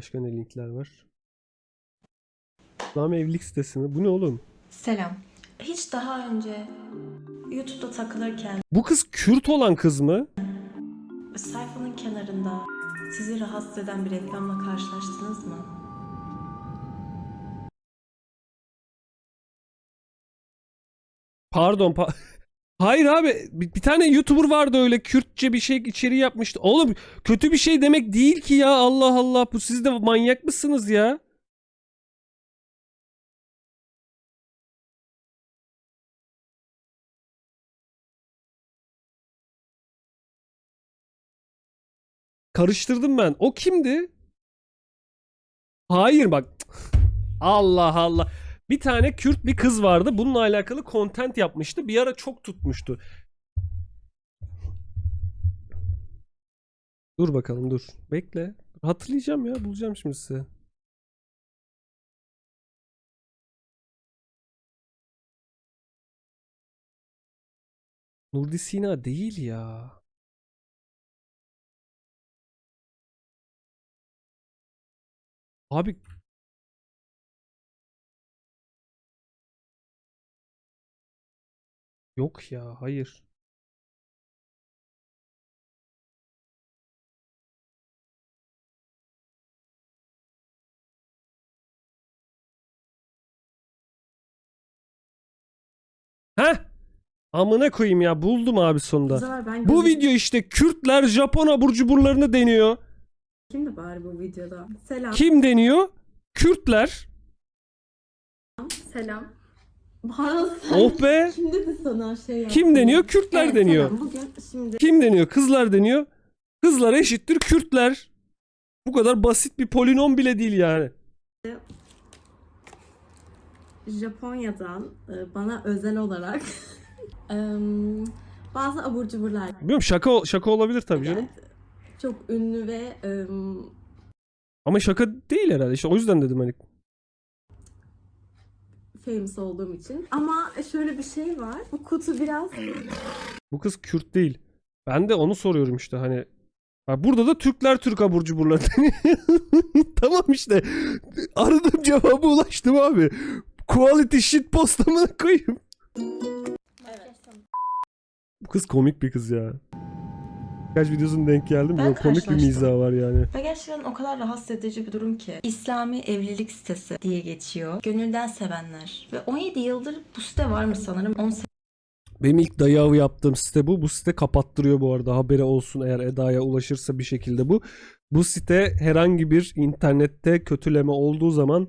başka ne linkler var? İslam evlilik sitesi mi? Bu ne oğlum? Selam. Hiç daha önce YouTube'da takılırken Bu kız Kürt olan kız mı? sayfanın kenarında sizi rahatsız eden bir reklamla karşılaştınız mı? Pardon. pa- Hayır abi bir, bir tane YouTuber vardı öyle Kürtçe bir şey içeriği yapmıştı. Oğlum kötü bir şey demek değil ki ya Allah Allah. Bu siz de manyak mısınız ya? Karıştırdım ben. O kimdi? Hayır bak. Allah Allah. Bir tane Kürt bir kız vardı. Bununla alakalı content yapmıştı. Bir ara çok tutmuştu. Dur bakalım dur. Bekle. Hatırlayacağım ya. Bulacağım şimdi size. Nurdi Sina değil ya. Abi yok ya hayır. Heh. Amına koyayım ya buldum abi sonunda. Ben Bu gözüm- video işte Kürtler Japon abur cuburlarını deniyor. Kimdi bari bu videoda? Selam. Kim deniyor? Kürtler. Selam. Bana sen Oh be. kim dedi sana şey? Kim deniyor? Kürtler Evet, deniyor. Bugün şimdi Kim deniyor? Kızlar deniyor. Kızlar eşittir Kürtler. Bu kadar basit bir polinom bile değil yani. Japonya'dan e, bana özel olarak em, bazı abur cuburlar Bilmiyorum şaka şaka olabilir tabii canım. geldi. Çok ünlü ve em, Ama şaka değil herhalde. İşte o yüzden dedim hani. Famous olduğum için. Ama şöyle bir şey var. Bu kutu biraz Bu kız Kürt değil. Ben de onu soruyorum işte hani. Ha, burada da Türkler Türk abur cuburlar tamam işte. Aradığım cevaba ulaştım abi. Quality shit postamına koyayım. Bu kız komik bir kız ya. Birkaç videosuna denk geldim. Ben Yok, komik bir mizahı var yani. Ve gerçekten o kadar rahatsız edici bir durum ki. İslami evlilik sitesi diye geçiyor. Gönülden sevenler. Ve 17 yıldır bu site var mı sanırım? 18 Benim ilk dayağı yaptığım site bu. Bu site kapattırıyor bu arada. Habere olsun eğer Eda'ya ulaşırsa bir şekilde bu. Bu site herhangi bir internette kötüleme olduğu zaman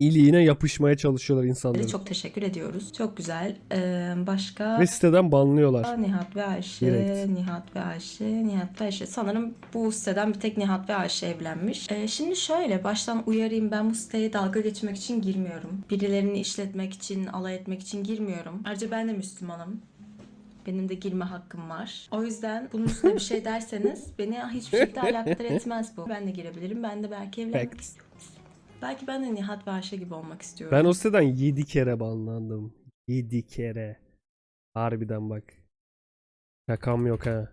iliğine yapışmaya çalışıyorlar insanların. çok teşekkür ediyoruz. Çok güzel. Ee, başka... Ve siteden banlıyorlar. Nihat ve Ayşe, Direkt. Nihat ve Ayşe, Nihat ve Ayşe. Sanırım bu siteden bir tek Nihat ve Ayşe evlenmiş. Ee, şimdi şöyle baştan uyarayım ben bu siteye dalga geçmek için girmiyorum. Birilerini işletmek için, alay etmek için girmiyorum. Ayrıca ben de Müslümanım. Benim de girme hakkım var. O yüzden bunun üstüne bir şey derseniz beni hiçbir şekilde alakadar etmez bu. Ben de girebilirim. Ben de belki evlenmek Fact. istiyorum. Belki ben de Nihat ve Ayşe gibi olmak istiyorum. Ben o siteden 7 kere banlandım. 7 kere. Harbiden bak. Şakam yok ha.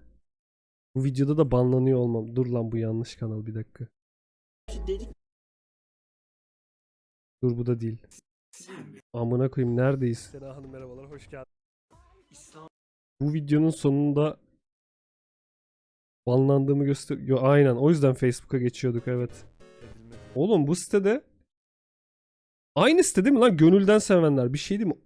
Bu videoda da banlanıyor olmam. Dur lan bu yanlış kanal bir dakika. Dur bu da değil. Amına koyayım neredeyiz? Sena Hanım merhabalar hoş geldin. Bu videonun sonunda banlandığımı gösteriyor. Aynen o yüzden Facebook'a geçiyorduk evet. Oğlum bu sitede aynı site değil mi lan? Gönülden sevenler. Bir şey değil mi?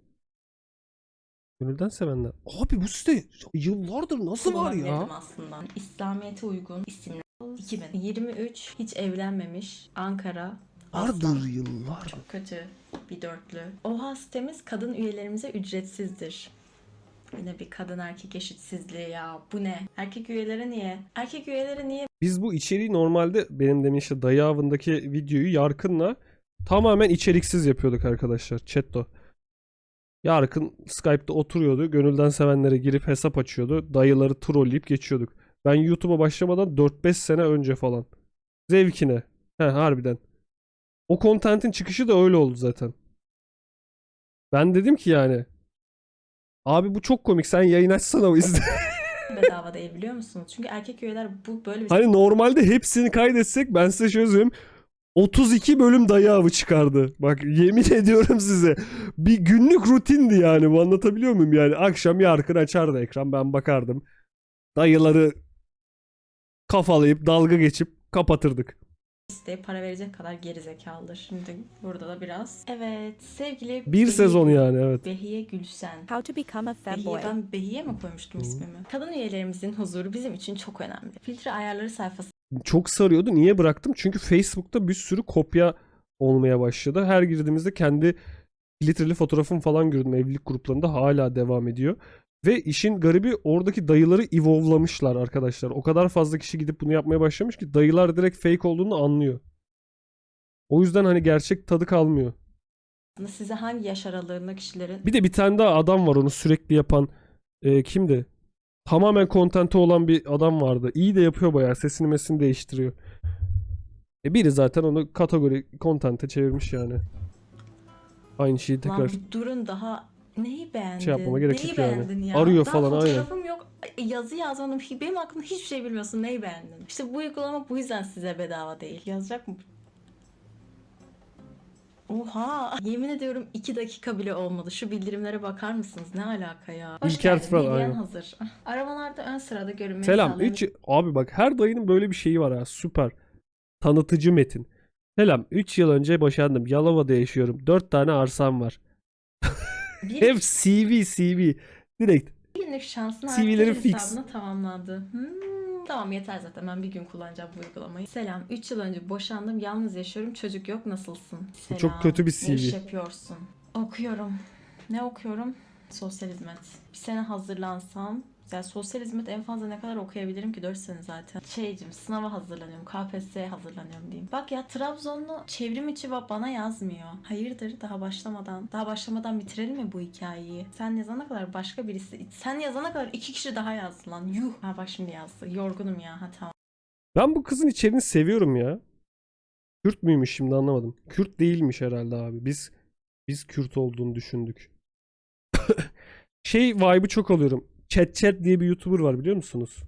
Gönülden sevenler. Abi bu site yıllardır nasıl var ya? Aslında. İslamiyet'e uygun isimler. 2023 hiç evlenmemiş Ankara. Vardır yıllar. Çok kötü bir dörtlü. Oha sitemiz kadın üyelerimize ücretsizdir. Yine bir kadın erkek eşitsizliği ya. Bu ne? Erkek üyelere niye? Erkek üyelere niye Biz bu içeriği normalde benim demin işte dayı avındaki videoyu Yarkın'la tamamen içeriksiz yapıyorduk arkadaşlar. Chatto. Yarkın Skype'da oturuyordu. Gönülden sevenlere girip hesap açıyordu. Dayıları trolleyip geçiyorduk. Ben YouTube'a başlamadan 4-5 sene önce falan. Zevkine. He harbiden. O kontentin çıkışı da öyle oldu zaten. Ben dedim ki yani Abi bu çok komik sen yayın açsana o izle. bedava değil biliyor musunuz? Çünkü erkek üyeler bu böyle bir Hani normalde hepsini kaydetsek ben size şöyle söyleyeyim. 32 bölüm dayı avı çıkardı. Bak yemin ediyorum size. Bir günlük rutindi yani. Bu anlatabiliyor muyum yani? Akşam yarkın açardı ekran ben bakardım. Dayıları kafalayıp dalga geçip kapatırdık. Siteye para verecek kadar gerizekalıdır. Şimdi burada da biraz. Evet sevgili Bir Behiye- sezon yani evet. Behiye Gülsen. How to become a Behiye, femboy. ben Behiye mi koymuştum Hı. ismimi? Kadın üyelerimizin huzuru bizim için çok önemli. Filtre ayarları sayfası Çok sarıyordu. Niye bıraktım? Çünkü Facebook'ta bir sürü kopya olmaya başladı. Her girdiğimizde kendi filtreli fotoğrafım falan gördüm. Evlilik gruplarında hala devam ediyor. Ve işin garibi oradaki dayıları evolve'lamışlar arkadaşlar. O kadar fazla kişi gidip bunu yapmaya başlamış ki dayılar direkt fake olduğunu anlıyor. O yüzden hani gerçek tadı kalmıyor. size hangi yaş aralığında kişilerin Bir de bir tane daha adam var onu sürekli yapan. Ee, kimdi? Tamamen kontenti olan bir adam vardı. İyi de yapıyor bayağı. Sesini mesini değiştiriyor. E biri zaten onu kategori kontente çevirmiş yani. Aynı şeyi Lan tekrar. bir durun daha neyi beğendin? Şey yapmama gerek Neyi yok yani. beğendin ya? Arıyor Daha falan, aynen. fotoğrafım yok. Yazı yazmadım. Hi- Benim aklımda hiçbir şey bilmiyorsun. Neyi beğendin? İşte bu uygulama bu yüzden size bedava değil. Yazacak mı? Oha! Yemin ediyorum iki dakika bile olmadı. Şu bildirimlere bakar mısınız? Ne alaka ya? Hoş İlker geldin. Fırat, aynen. hazır. Arabalarda ön sırada görünmeyi Selam. sağlayan Üç... Abi bak her dayının böyle bir şeyi var ha. Süper. Tanıtıcı metin. Selam. 3 yıl önce boşandım. Yalova'da yaşıyorum. 4 tane arsam var. Bir Hep CV CV. Direkt. günlük şansın CV'leri artı fix. hesabına tamamlandı. Hmm, tamam yeter zaten ben bir gün kullanacağım bu uygulamayı. Selam 3 yıl önce boşandım yalnız yaşıyorum çocuk yok nasılsın? Selam. çok kötü bir Ne iş CV. yapıyorsun? Okuyorum. Ne okuyorum? Sosyal hizmet. Bir sene hazırlansam yani sosyal hizmet en fazla ne kadar okuyabilirim ki 4 sene zaten. Şeycim sınava hazırlanıyorum. KPSS'ye hazırlanıyorum diyeyim. Bak ya Trabzonlu çevrim içi ba- bana yazmıyor. Hayırdır daha başlamadan. Daha başlamadan bitirelim mi bu hikayeyi? Sen yazana kadar başka birisi. Sen yazana kadar iki kişi daha yazdı lan. Yuh. Ha bak şimdi yazdı. Yorgunum ya. Ha tamam. Ben bu kızın içeriğini seviyorum ya. Kürt müymüş şimdi anlamadım. Kürt değilmiş herhalde abi. Biz biz Kürt olduğunu düşündük. şey vibe'ı çok alıyorum. Chat Chat diye bir YouTuber var biliyor musunuz?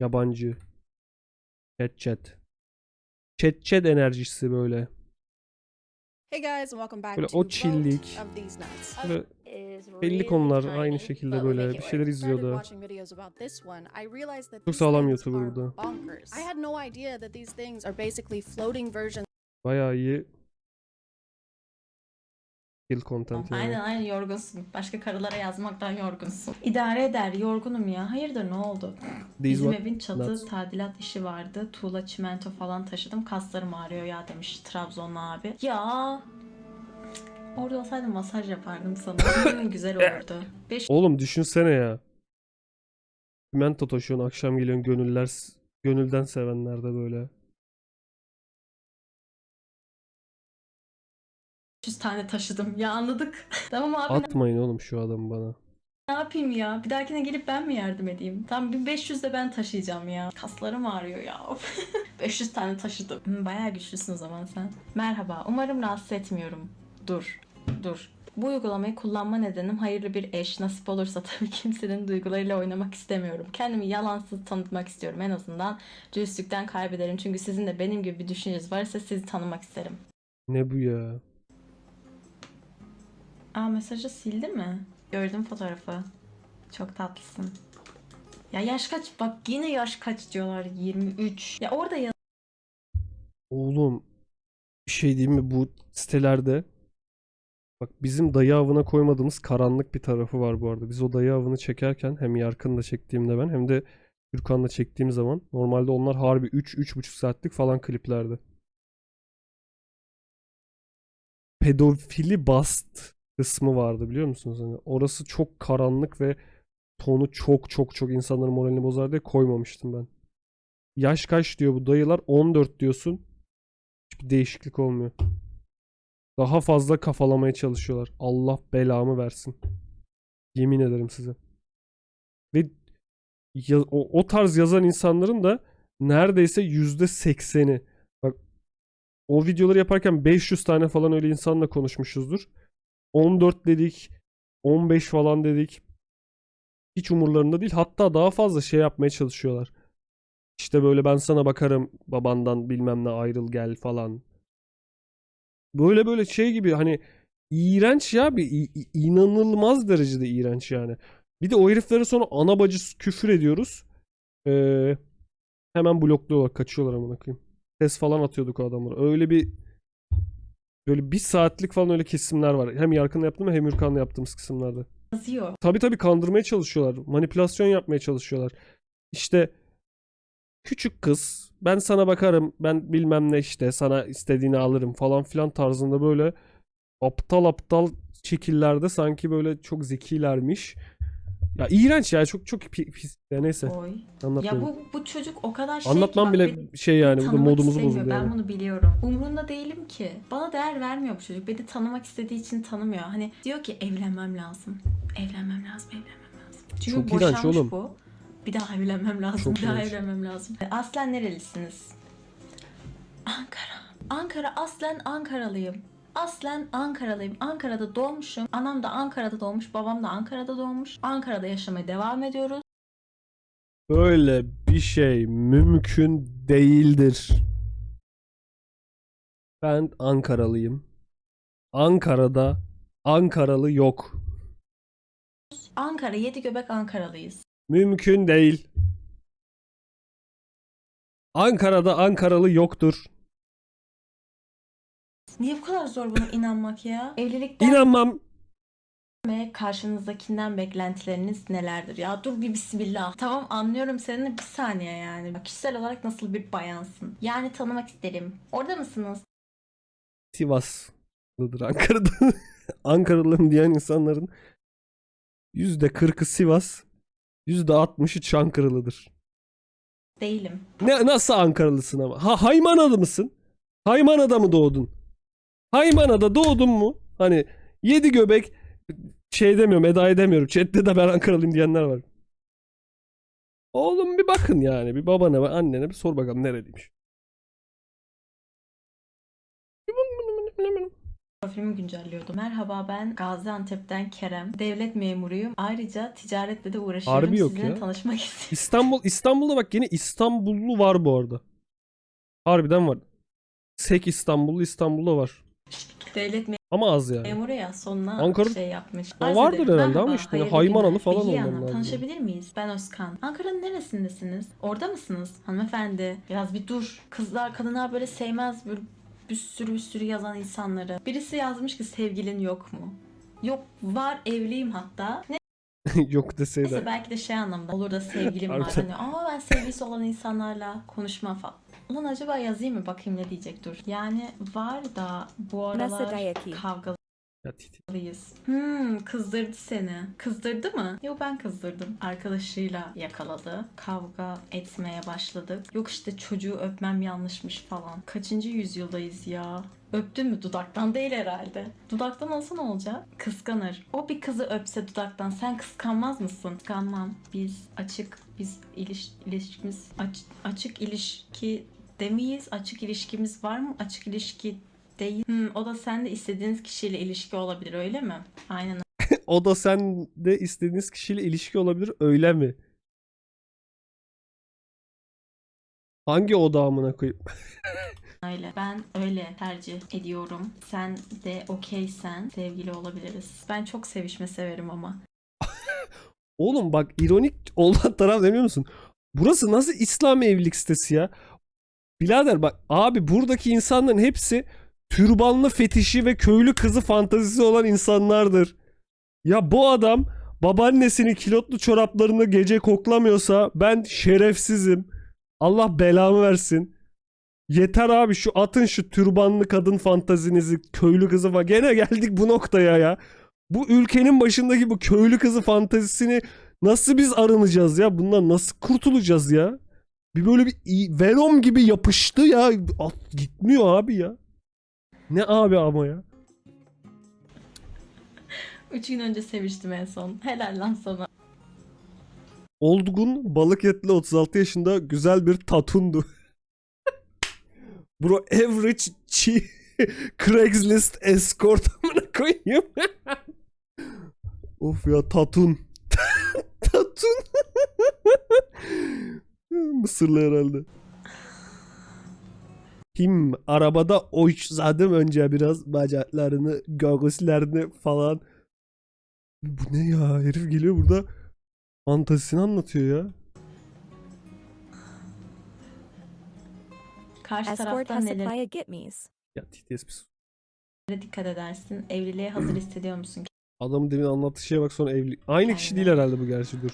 Yabancı. Chat Chat. Chat Chat enerjisi böyle. Hey guys and welcome back Böyle to o Nuts. Böyle belli konular tiny, aynı şekilde böyle bir şeyler izliyordu. Çok sağlam YouTuber are bu da. Kill content yani. Aynen aynen yorgunsun. Başka karılara yazmaktan yorgunsun. İdare eder yorgunum ya. Hayırdır ne oldu? These Bizim what? evin çatı That's... tadilat işi vardı. Tuğla çimento falan taşıdım. Kaslarım ağrıyor ya demiş Trabzonlu abi. Ya Orada olsaydım masaj yapardım sana. Güzel olurdu. Beş... Oğlum düşünsene ya. Mento taşıyorsun akşam geliyorsun gönüller gönülden sevenlerde böyle. 500 tane taşıdım. Ya anladık. tamam abi. Atmayın oğlum şu adamı bana. Ne yapayım ya? Bir dahakine gelip ben mi yardım edeyim? Tam bir 500 de ben taşıyacağım ya. Kaslarım ağrıyor ya. 500 tane taşıdım. Hmm, bayağı güçlüsün o zaman sen. Merhaba. Umarım rahatsız etmiyorum. Dur. Dur. Bu uygulamayı kullanma nedenim hayırlı bir eş nasip olursa tabii kimsenin duygularıyla oynamak istemiyorum. Kendimi yalansız tanıtmak istiyorum en azından. Dürüstlükten kaybederim çünkü sizin de benim gibi bir düşünceniz varsa sizi tanımak isterim. Ne bu ya? Aa mesajı sildi mi? Gördüm fotoğrafı. Çok tatlısın. Ya yaş kaç? Bak yine yaş kaç diyorlar. 23. Ya orada ya Oğlum bir şey diyeyim mi bu sitelerde bak bizim dayı avına koymadığımız karanlık bir tarafı var bu arada. Biz o dayı avını çekerken hem Yarkın'la çektiğimde ben hem de Gürkan'la çektiğim zaman normalde onlar harbi 3-3,5 saatlik falan kliplerdi. Pedofili bast kısmı vardı biliyor musunuz? Hani orası çok karanlık ve tonu çok çok çok insanların moralini bozar diye koymamıştım ben. Yaş kaç diyor bu dayılar? 14 diyorsun. Hiçbir değişiklik olmuyor. Daha fazla kafalamaya çalışıyorlar. Allah belamı versin. Yemin ederim size. Ve ya- o, o tarz yazan insanların da neredeyse yüzde sekseni. Bak o videoları yaparken 500 tane falan öyle insanla konuşmuşuzdur. 14 dedik. 15 falan dedik. Hiç umurlarında değil. Hatta daha fazla şey yapmaya çalışıyorlar. İşte böyle ben sana bakarım babandan bilmem ne ayrıl gel falan. Böyle böyle şey gibi hani iğrenç ya bir inanılmaz derecede iğrenç yani. Bir de o heriflere sonra ana bacı küfür ediyoruz. Ee, hemen blokluyorlar kaçıyorlar amına koyayım. Ses falan atıyorduk o adamlara. Öyle bir böyle bir saatlik falan öyle kesimler var. Hem Yarkın'la yaptığım hem Hürkan'la yaptığımız kısımlarda. yazıyor. Tabii tabii kandırmaya çalışıyorlar. Manipülasyon yapmaya çalışıyorlar. İşte küçük kız ben sana bakarım ben bilmem ne işte sana istediğini alırım falan filan tarzında böyle aptal aptal şekillerde sanki böyle çok zekilermiş. Ya iğrenç ya çok çok pi- pis. Ya neyse Oy. Ya anlatmayayım. bu bu çocuk o kadar şey Anlatmam bak bile beni şey yani burada tanımak modumuzu istemiyor. bozuldu Ben yani. bunu biliyorum. Umrunda değilim ki. Bana değer vermiyor bu çocuk. Beni tanımak istediği için tanımıyor. Hani diyor ki evlenmem lazım. Evlenmem lazım, evlenmem lazım. Çünkü Çok iğrenç boşanmış oğlum. bu. Bir daha evlenmem lazım, Çok bir daha iğrenç. evlenmem lazım. Aslen nerelisiniz? Ankara. Ankara, aslen Ankaralıyım. Aslen Ankaralıyım. Ankara'da doğmuşum. Anam da Ankara'da doğmuş. Babam da Ankara'da doğmuş. Ankara'da yaşamaya devam ediyoruz. Böyle bir şey mümkün değildir. Ben Ankaralıyım. Ankara'da Ankaralı yok. Ankara, yedi göbek Ankaralıyız. Mümkün değil. Ankara'da Ankaralı yoktur. Niye bu kadar zor buna inanmak ya? Evlilikten İnanmam. ve karşınızdakinden beklentileriniz nelerdir? Ya dur bir bismillah. Tamam anlıyorum seni bir saniye yani. Bak, Kişisel olarak nasıl bir bayansın? Yani tanımak isterim. Orada mısınız? Sivaslıdır Ankara'da. Ankaralıyım diyen insanların %40'ı Sivas, %60'ı Çankırılıdır. Değilim. Ne nasıl Ankaralısın ama? Ha Haymana'da mısın? Haymana'da mı doğdun? Haymana'da doğdun mu? Hani yedi göbek şey demiyorum, Eda edemiyorum. Chat'te de ben Ankaralıyım diyenler var. Oğlum bir bakın yani. Bir babana ve annene bir sor bakalım nereliymiş. Profilimi güncelliyordum. Merhaba ben Gaziantep'ten Kerem. Devlet memuruyum. Ayrıca ticaretle de uğraşıyorum. Harbi yok Sizinle ya. tanışmak istiyorum. İstanbul İstanbul'da bak yine İstanbullu var bu arada. Harbiden var. Sek İstanbullu İstanbul'da var. Devlet Ama az yani. memuru ya sonuna Ankara- şey yapmış. O Arz vardır ederim. herhalde ama işte hayırlı Haymanalı günler. falan Bilgi olman Hanım, lazım. Tanışabilir miyiz? Ben Özkan. Ankara'nın neresindesiniz? Orada mısınız? Hanımefendi. Biraz bir dur. Kızlar, kadınlar böyle sevmez böyle bir sürü bir sürü yazan insanları. Birisi yazmış ki sevgilin yok mu? Yok var evliyim hatta. Yok deseydi. Neyse belki de şey anlamda olur da sevgilim var. Harbiden. Hani ama ben sevgilisi olan insanlarla konuşma falan. Ulan acaba yazayım mı bakayım ne diyecek dur. Yani var da bu aralar kavgalı Ya titi. Lıyız. Hmm, kızdırdı seni. Kızdırdı mı? Yok ben kızdırdım. Arkadaşıyla yakaladı. Kavga etmeye başladık. Yok işte çocuğu öpmem yanlışmış falan. Kaçıncı yüzyıldayız ya? Öptün mü dudaktan değil herhalde. Dudaktan olsa ne olacak? Kıskanır. O bir kızı öpse dudaktan sen kıskanmaz mısın? Kıskanmam. Biz açık, biz iliş, ilişkimiz aç- açık ilişki demeyiz. Açık ilişkimiz var mı? Açık ilişki değil. Hmm, o da sen de istediğiniz kişiyle ilişki olabilir öyle mi? Aynen O da sen de istediğiniz kişiyle ilişki olabilir öyle mi? Hangi oda amına koyayım? öyle. Ben öyle tercih ediyorum. Sen de okeysen sevgili olabiliriz. Ben çok sevişme severim ama. Oğlum bak ironik olan taraf ne biliyor musun? Burası nasıl İslam evlilik sitesi ya? Birader bak abi buradaki insanların hepsi türbanlı fetişi ve köylü kızı fantazisi olan insanlardır. Ya bu adam babaannesinin kilotlu çoraplarını gece koklamıyorsa ben şerefsizim. Allah belamı versin. Yeter abi şu atın şu türbanlı kadın fantazinizi köylü kızı falan. Gene geldik bu noktaya ya. Bu ülkenin başındaki bu köylü kızı fantazisini nasıl biz arınacağız ya? Bundan nasıl kurtulacağız ya? Bir böyle bir Venom gibi yapıştı ya. At, gitmiyor abi ya. Ne abi ama ya? Üç gün önce seviştim en son. Helal lan sana. Olgun balık etli 36 yaşında güzel bir tatundu. Bro average chi Craigslist escort amına koyayım. of ya tatun. Tatun. Mısırlı herhalde. Kim arabada oyçladım önce biraz bacaklarını, göğüslerini falan. Bu ne ya? Herif geliyor burada fantazisini anlatıyor ya. Karşı Escort taraftan nelere Gitmes. Ya TTS bir sus. dikkat edersin? Evliliğe hazır hissediyor musun? Adamın demin anlattığı şeye bak sonra evli. Aynı kişi değil herhalde bu gerçi dur.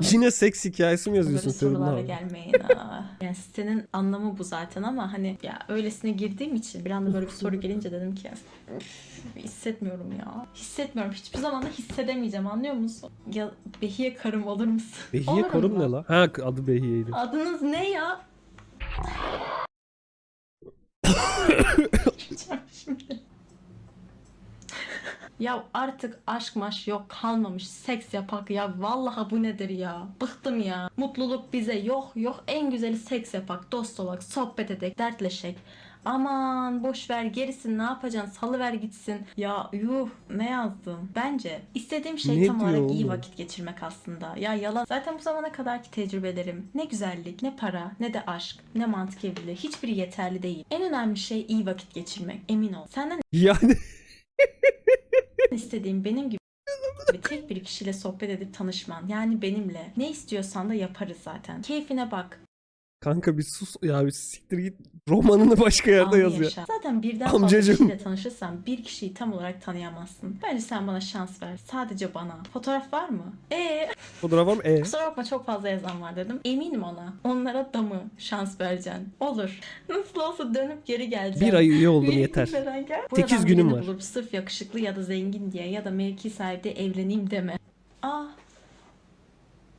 Bana Yine seks hikayesi mi yazıyorsun Böyle Feridun sorularla abi? gelmeyin. Aa. Yani sitenin anlamı bu zaten ama hani ya öylesine girdiğim için bir anda böyle bir soru gelince dedim ki "Üf, hissetmiyorum ya. Hissetmiyorum. Hiçbir zaman da hissedemeyeceğim anlıyor musun? Ya Behiye karım olur musun? Behiye Olurum karım lan. ne la? Ha adı Behiye'ydi. Adınız ne ya? Gideceğim şimdi. Ya artık aşk maş yok kalmamış seks yapak ya. Vallahi bu nedir ya? Bıktım ya. Mutluluk bize yok yok. En güzeli seks yapak dost olak sohbet edek dertleşek. Aman boş ver gerisini ne yapacaksın? Salıver gitsin. Ya yuh ne yazdım? Bence istediğim şey Ne tam olarak iyi oğlum? vakit geçirmek aslında. Ya yalan. Zaten bu zamana kadarki tecrübelerim ne güzellik ne para ne de aşk ne mantık evliliği hiçbiri yeterli değil. En önemli şey iyi vakit geçirmek emin ol. Senden Yani istediğim benim gibi bir tek bir kişiyle sohbet edip tanışman yani benimle. Ne istiyorsan da yaparız zaten. Keyfine bak kanka bir sus ya bir siktir git romanını başka yerde anı yaz ya. yaşa. Zaten birden fazla Amcacım. kişiyle tanışırsan bir kişiyi tam olarak tanıyamazsın. Bence sen bana şans ver. Sadece bana. Fotoğraf var mı? Ee, Fotoğraf var mı? E. kusura bakma çok fazla yazan var dedim. Eminim ona. Onlara da mı şans vereceksin? Olur. Nasıl olsa dönüp geri geleceğim. Bir ay üye oldum yeter. bilmeden gel. Sekiz Buradan günüm birini var. Bulup sırf yakışıklı ya da zengin diye ya da mevki sahibi diye evleneyim deme. Aa.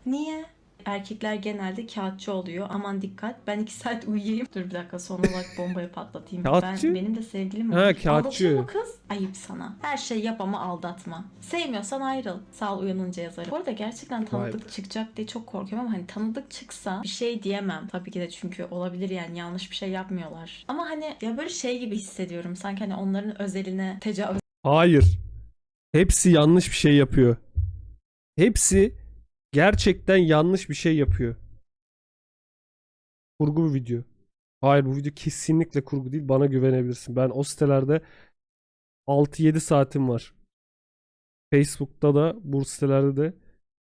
Niye? Erkekler genelde kağıtçı oluyor. Aman dikkat. Ben iki saat uyuyayım. Dur bir dakika son olarak bombayı patlatayım. Kağıtçı? Ben, benim de sevgilim Ha, var. kağıtçı. Aldatıyor mu kız? Ayıp sana. Her şey yap ama aldatma. Sevmiyorsan ayrıl. Sağ ol uyanınca yazarım. Bu arada gerçekten tanıdık çıkacak diye çok korkuyorum ama hani tanıdık çıksa bir şey diyemem. Tabii ki de çünkü olabilir yani yanlış bir şey yapmıyorlar. Ama hani ya böyle şey gibi hissediyorum. Sanki hani onların özeline tecavüz Hayır. Hepsi yanlış bir şey yapıyor. Hepsi gerçekten yanlış bir şey yapıyor. Kurgu bir video. Hayır bu video kesinlikle kurgu değil. Bana güvenebilirsin. Ben o sitelerde 6-7 saatim var. Facebook'ta da bu sitelerde de.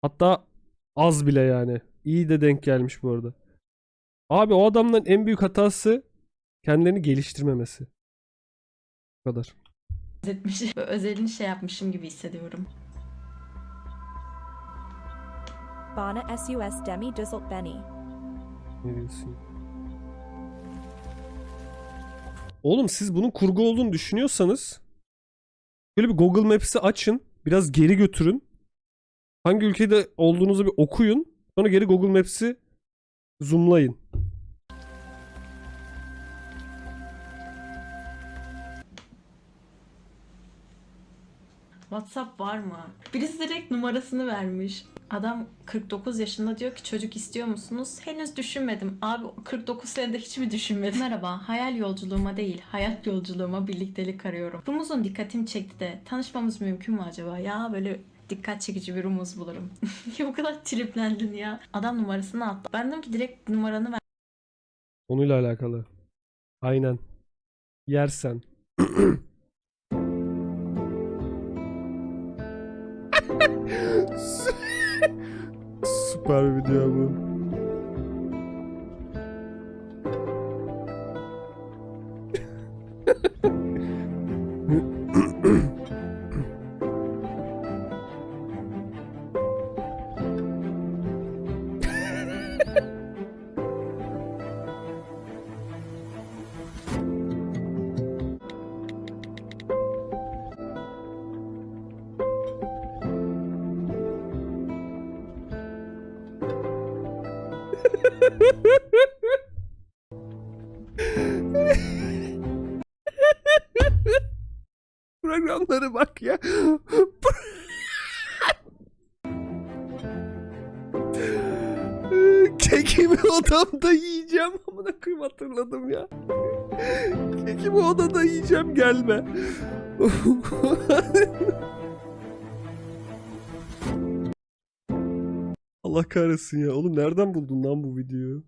Hatta az bile yani. İyi de denk gelmiş bu arada. Abi o adamların en büyük hatası kendilerini geliştirmemesi. Bu kadar. etmiş. Böyle özelini şey yapmışım gibi hissediyorum. Bana sus demi düzelt beni. Oğlum siz bunun kurgu olduğunu düşünüyorsanız böyle bir Google Maps'i açın. Biraz geri götürün. Hangi ülkede olduğunuzu bir okuyun. Sonra geri Google Maps'i zoomlayın. WhatsApp var mı? Birisi direkt numarasını vermiş. Adam 49 yaşında diyor ki çocuk istiyor musunuz? Henüz düşünmedim. Abi 49 senede hiç mi düşünmedim? Merhaba, hayal yolculuğuma değil, hayat yolculuğuma birliktelik arıyorum. Rumuzun dikkatimi çekti de tanışmamız mümkün mü acaba? Ya böyle dikkat çekici bir rumuz bulurum. Niye bu kadar triplendin ya? Adam numarasını attı. Ben dedim ki direkt numaranı ver. Konuyla alakalı. Aynen. Yersen. Süper bir video bu. odamda yiyeceğim. Amına koyayım hatırladım ya. Keki bu odada yiyeceğim gelme. Allah kahretsin ya. Oğlum nereden buldun lan bu videoyu?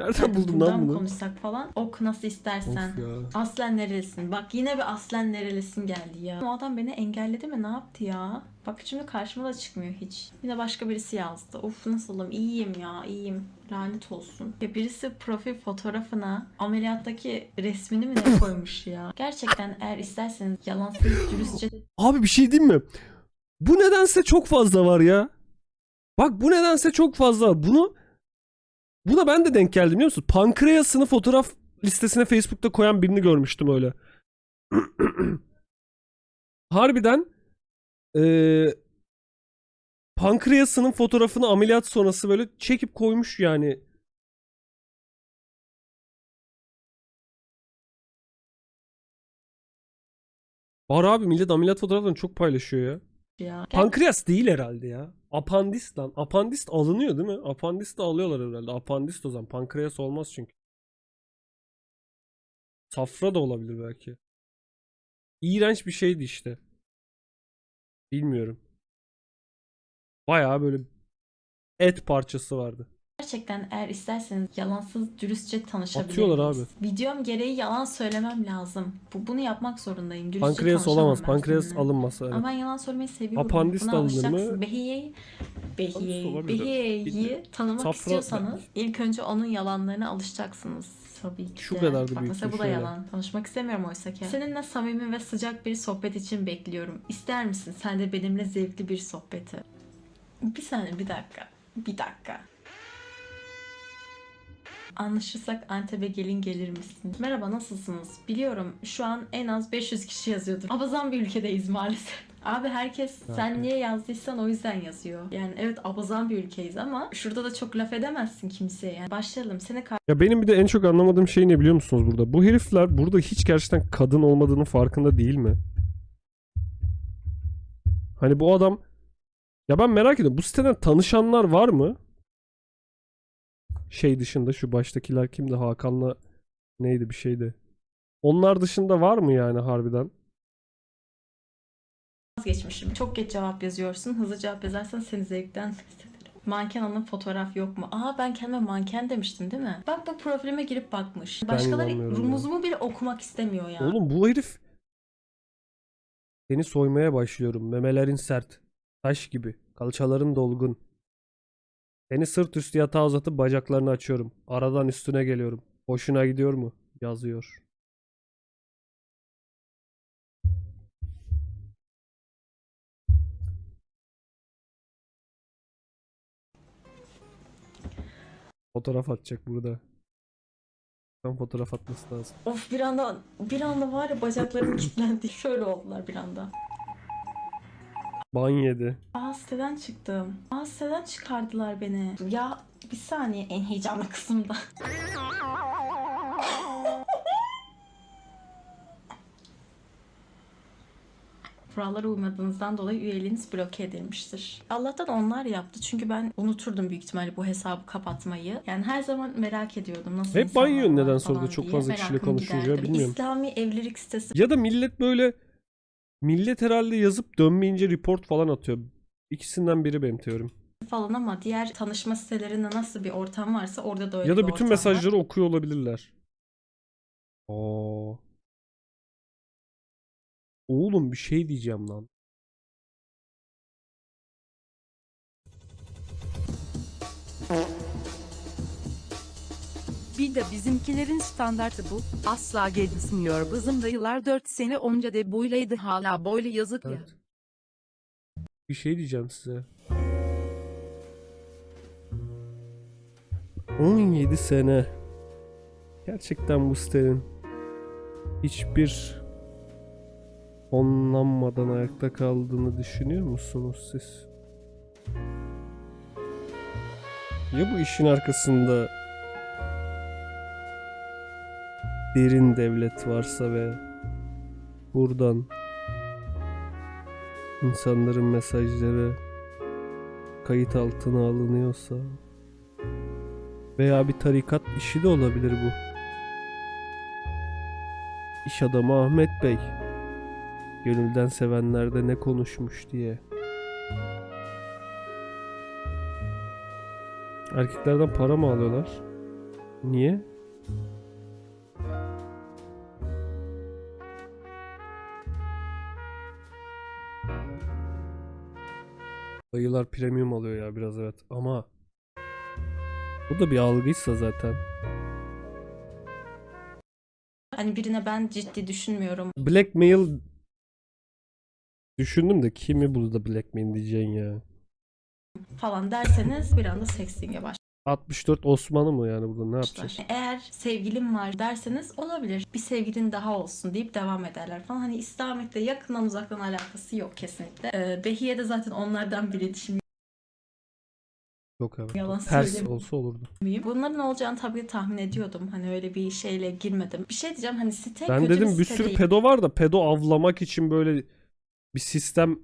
Nereden Hadi buldun lan bunu? konuşsak falan. Ok nasıl istersen. Of ya. Aslen nerelisin? Bak yine bir aslen nerelisin geldi ya. O adam beni engelledi mi? Ne yaptı ya? Bak şimdi karşıma da çıkmıyor hiç. Yine başka birisi yazdı. Of nasılım? İyiyim ya, iyiyim. Lanet olsun. Ya birisi profil fotoğrafına ameliyattaki resmini mi ne koymuş ya? Gerçekten eğer isterseniz yalansız dürüstçe Abi bir şey diyeyim mi? Bu nedense çok fazla var ya. Bak bu nedense çok fazla. Bunu buna ben de denk geldim biliyor musun? Pankreasını fotoğraf listesine Facebook'ta koyan birini görmüştüm öyle. Harbiden eee pankreasının fotoğrafını ameliyat sonrası böyle çekip koymuş yani. Var abi millet ameliyat fotoğraflarını çok paylaşıyor ya. Ya. Pankreas değil herhalde ya. Apandist lan. Apandist alınıyor değil mi? Apandist de alıyorlar herhalde. Apandist o zaman. Pankreas olmaz çünkü. Safra da olabilir belki. İğrenç bir şeydi işte. Bilmiyorum. Bayağı böyle et parçası vardı. Gerçekten eğer isterseniz yalansız dürüstçe tanışabiliriz. Atıyorlar abi. Videom gereği yalan söylemem lazım. Bu, bunu yapmak zorundayım. Dürüstçe Pankreas tanışamam olamaz. ben Pankreas seninle. alınmasa. Evet. Ama ben yalan söylemeyi seviyorum. Apandist Buna alınır mı? alışacaksın. Behiye'yi Behiye'yi olabilir. Behiye'yi tanımak Safra- istiyorsanız ilk önce onun yalanlarına alışacaksınız. Tabii ki Şu de. kadardı Bak büyük mesela bu da şöyle. yalan. Tanışmak istemiyorum oysa ki. Seninle samimi ve sıcak bir sohbet için bekliyorum. İster misin sen de benimle zevkli bir sohbeti? Bir saniye bir dakika. Bir dakika. Anlaşırsak Antep'e gelin gelir misin? Merhaba nasılsınız? Biliyorum şu an en az 500 kişi yazıyordur. Abazan bir ülkedeyiz maalesef. Abi herkes sen niye yazdıysan o yüzden yazıyor. Yani evet abazan bir ülkeyiz ama şurada da çok laf edemezsin kimseye. Yani başlayalım. Seni Ya benim bir de en çok anlamadığım şey ne biliyor musunuz burada? Bu herifler burada hiç gerçekten kadın olmadığının farkında değil mi? Hani bu adam ya ben merak ediyorum bu siteden tanışanlar var mı? Şey dışında şu baştakiler kimdi? Hakan'la neydi bir şeydi. Onlar dışında var mı yani harbiden? vazgeçmişim. Çok geç cevap yazıyorsun. Hızlı cevap yazarsan seni zevkten. Manken hanım fotoğraf yok mu? Aa ben kendime manken demiştim değil mi? Bak bak profilime girip bakmış. Başkaları inanmıyorum ya. rumuzumu bile okumak istemiyor ya. Oğlum bu herif seni soymaya başlıyorum. Memelerin sert. Taş gibi. Kalçaların dolgun. Seni sırt üstü yatağa uzatıp bacaklarını açıyorum. Aradan üstüne geliyorum. Hoşuna gidiyor mu? Yazıyor. Fotoğraf atacak burada. Tam fotoğraf atması lazım. Of bir anda bir anda var ya bacaklarım kilitlendi. Şöyle oldular bir anda. Ban yedi. Aa siteden çıktım. Aa siteden çıkardılar beni. Ya bir saniye en heyecanlı kısımda. Kurallara uymadığınızdan dolayı üyeliğiniz bloke edilmiştir. Allah'tan onlar yaptı çünkü ben unuturdum büyük ihtimalle bu hesabı kapatmayı. Yani her zaman merak ediyordum nasıl Hep banyo neden sonra falan çok fazla kişiyle konuşunca giderdi. bilmiyorum. İslami evlilik sitesi Ya da millet böyle millet herhalde yazıp dönmeyince report falan atıyor. İkisinden biri benim teorim. falan ama diğer tanışma sitelerinde nasıl bir ortam varsa orada da öyle Ya bir da bütün ortam var. mesajları okuyor olabilirler. Aa. Oğlum bir şey diyeceğim lan. Bir de bizimkilerin standartı bu. Asla gelişmiyor. Bizim dayılar 4 sene önce de böyleydi hala böyle yazık ya. Bir şey diyeceğim size. 17 sene. Gerçekten bu sitenin hiçbir fonlanmadan ayakta kaldığını düşünüyor musunuz siz? Ya bu işin arkasında derin devlet varsa ve buradan insanların mesajları kayıt altına alınıyorsa veya bir tarikat işi de olabilir bu. İş adamı Ahmet Bey gönülden sevenlerde ne konuşmuş diye. Erkeklerden para mı alıyorlar? Niye? Dayılar premium alıyor ya biraz evet ama bu da bir algıysa zaten. Hani birine ben ciddi düşünmüyorum Blackmail düşündüm de kimi burada blackmail diyeceksin ya. falan derseniz bir anda sexting'e 64 Osman'ı mı yani burada ne başlar. yapacak? Eğer sevgilim var derseniz olabilir. Bir sevgilin daha olsun deyip devam ederler falan. Hani İslamiyet'te yakından uzaktan alakası yok kesinlikle. Ee, Behiye de zaten onlardan biri. Şimdi Yok evet. Yalan Ters söylemiyorum. olsa olurdu. Bunların olacağını tabii tahmin ediyordum. Hani öyle bir şeyle girmedim. Bir şey diyeceğim hani site Ben kötü dedim bir site sürü değil pedo var da pedo avlamak için böyle bir sistem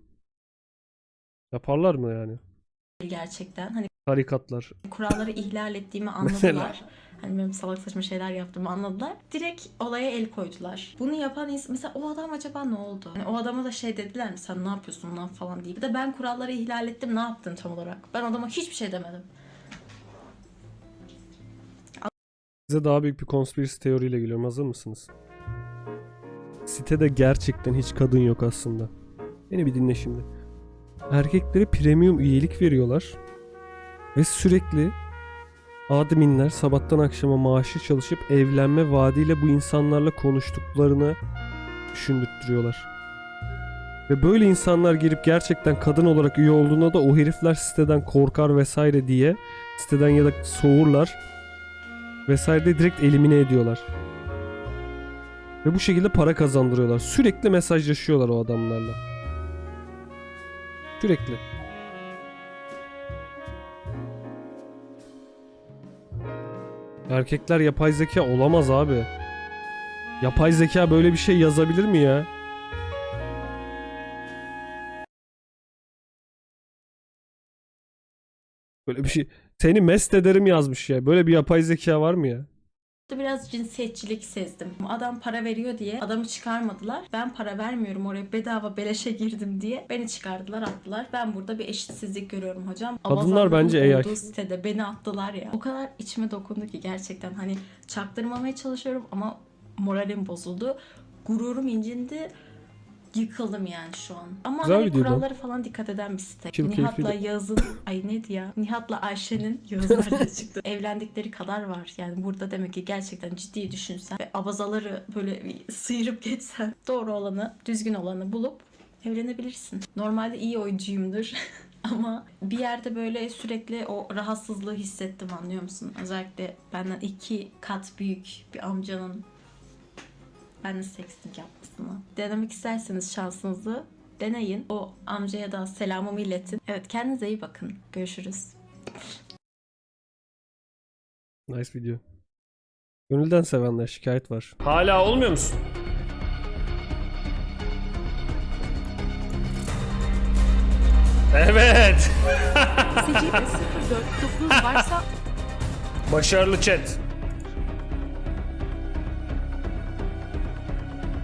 yaparlar mı yani? Gerçekten. Hani Tarikatlar. kuralları ihlal ettiğimi Mesela? anladılar. Hani benim salak saçma şeyler yaptığımı anladılar. Direkt olaya el koydular. Bunu yapan insan mesela o adam acaba ne oldu? Hani o adama da şey dediler mi sen ne yapıyorsun lan falan diye. Bir de ben kuralları ihlal ettim ne yaptın tam olarak? Ben adama hiçbir şey demedim. Size daha büyük bir konspirasi teoriyle geliyorum. Hazır mısınız? Sitede gerçekten hiç kadın yok aslında. Beni bir dinle şimdi. Erkeklere premium üyelik veriyorlar. Ve sürekli adminler sabahtan akşama maaşı çalışıp evlenme vaadiyle bu insanlarla konuştuklarını düşündürtüyorlar. Ve böyle insanlar girip gerçekten kadın olarak üye olduğunda da o herifler siteden korkar vesaire diye siteden ya da soğurlar vesaire de direkt elimine ediyorlar. Ve bu şekilde para kazandırıyorlar. Sürekli mesajlaşıyorlar o adamlarla. Sürekli. Erkekler yapay zeka olamaz abi. Yapay zeka böyle bir şey yazabilir mi ya? Böyle bir şey. Seni mest ederim yazmış ya. Böyle bir yapay zeka var mı ya? Biraz cinsiyetçilik sezdim. Adam para veriyor diye adamı çıkarmadılar. Ben para vermiyorum oraya bedava beleşe girdim diye beni çıkardılar attılar. Ben burada bir eşitsizlik görüyorum hocam. Kadınlar bence AI. olduğu sitede beni attılar ya. O kadar içime dokundu ki gerçekten hani çaktırmamaya çalışıyorum ama moralim bozuldu. Gururum incindi. Yıkıldım yani şu an. Ama Güzel hani video bu. kurallara falan dikkat eden bir site. Chill Nihat'la keyifli. Yağız'ın ay neydi ya? Nihat'la Ayşe'nin Yağız nerede çıktı? Evlendikleri kadar var. Yani burada demek ki gerçekten ciddi düşünsen ve abazaları böyle bir sıyırıp geçsen doğru olanı, düzgün olanı bulup evlenebilirsin. Normalde iyi oyuncuyumdur. Ama bir yerde böyle sürekli o rahatsızlığı hissettim anlıyor musun? Özellikle benden iki kat büyük bir amcanın benimle sexting yapmasını. Denemek isterseniz şansınızı deneyin. O amcaya da selamımı iletin. Evet kendinize iyi bakın. Görüşürüz. Nice video. Gönülden sevenler şikayet var. Hala olmuyor musun? Evet. Sicilde 04 varsa Başarılı chat.